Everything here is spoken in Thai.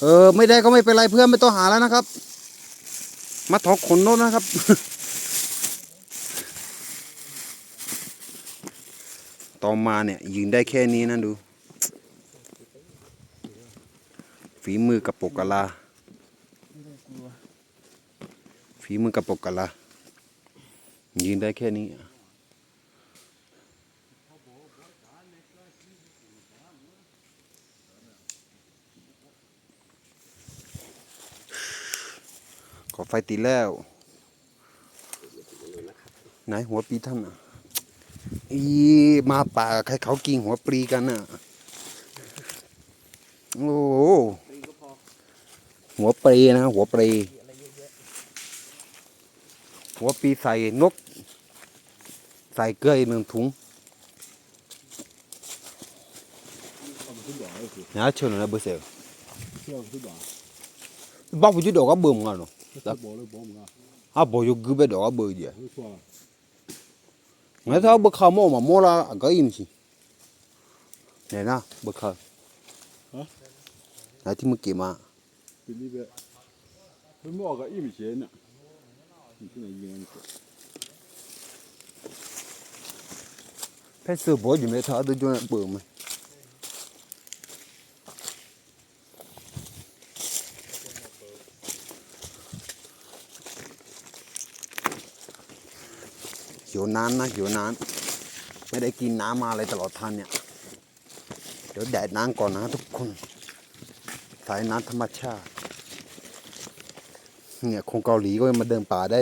เออ ไม่ได้ก็ไม่เป็นไรเพื่อนไม่ต้องหาแล้วนะครับ มาถอกขนโน้นนะครับ ต่อมาเนี่ยยิงได้แค่นี้นะดู ฝีมือกับปกกะลา ฝีมือกับปกกะลายิงได้แค่นี้ ขอไฟติดแล้ว ไหนหัวปีท่านอะอีมาป่าใครเขากินหัวปลีกันน่ะ โอ้โหหัวปลีนะหัวปลีหัวปลีใส่นก ใส่เกลืออีกหนึ่งถุงนะเชิญนะเบอร์เซลเที่ยวที่บ่าบ้าผู้จุดดอกก็เบิ่มกันเนาะ จะบอกเลยบอกมึงอะอะบ่อยู่กึบดอกก็เบิ่มเดียวเฮ้ยชัวร์งั้นถ้าบ่เข้าหม้อมาหม้อละก็อิ่มสิไหนนะบ่เข้าไหนที่มึงเก็บมาปีนี้แบบเฮ้ยหม้อก็อิ่มเฉยน่ะนี่ที่ไหนยิงกันเพิ่นซื้อบ่อยู่ในท่าตัวจนเบิ่ม หิวนานนะหิวนานไม่ได้กินน้ำมาเลยตลอดทานเนี่ย เดี๋ยวแดดน้ำก่อนนะทุกคนสายน้ำธรรมชาติ เนี่ยคงเกาหลีก็มาเดินป่าได้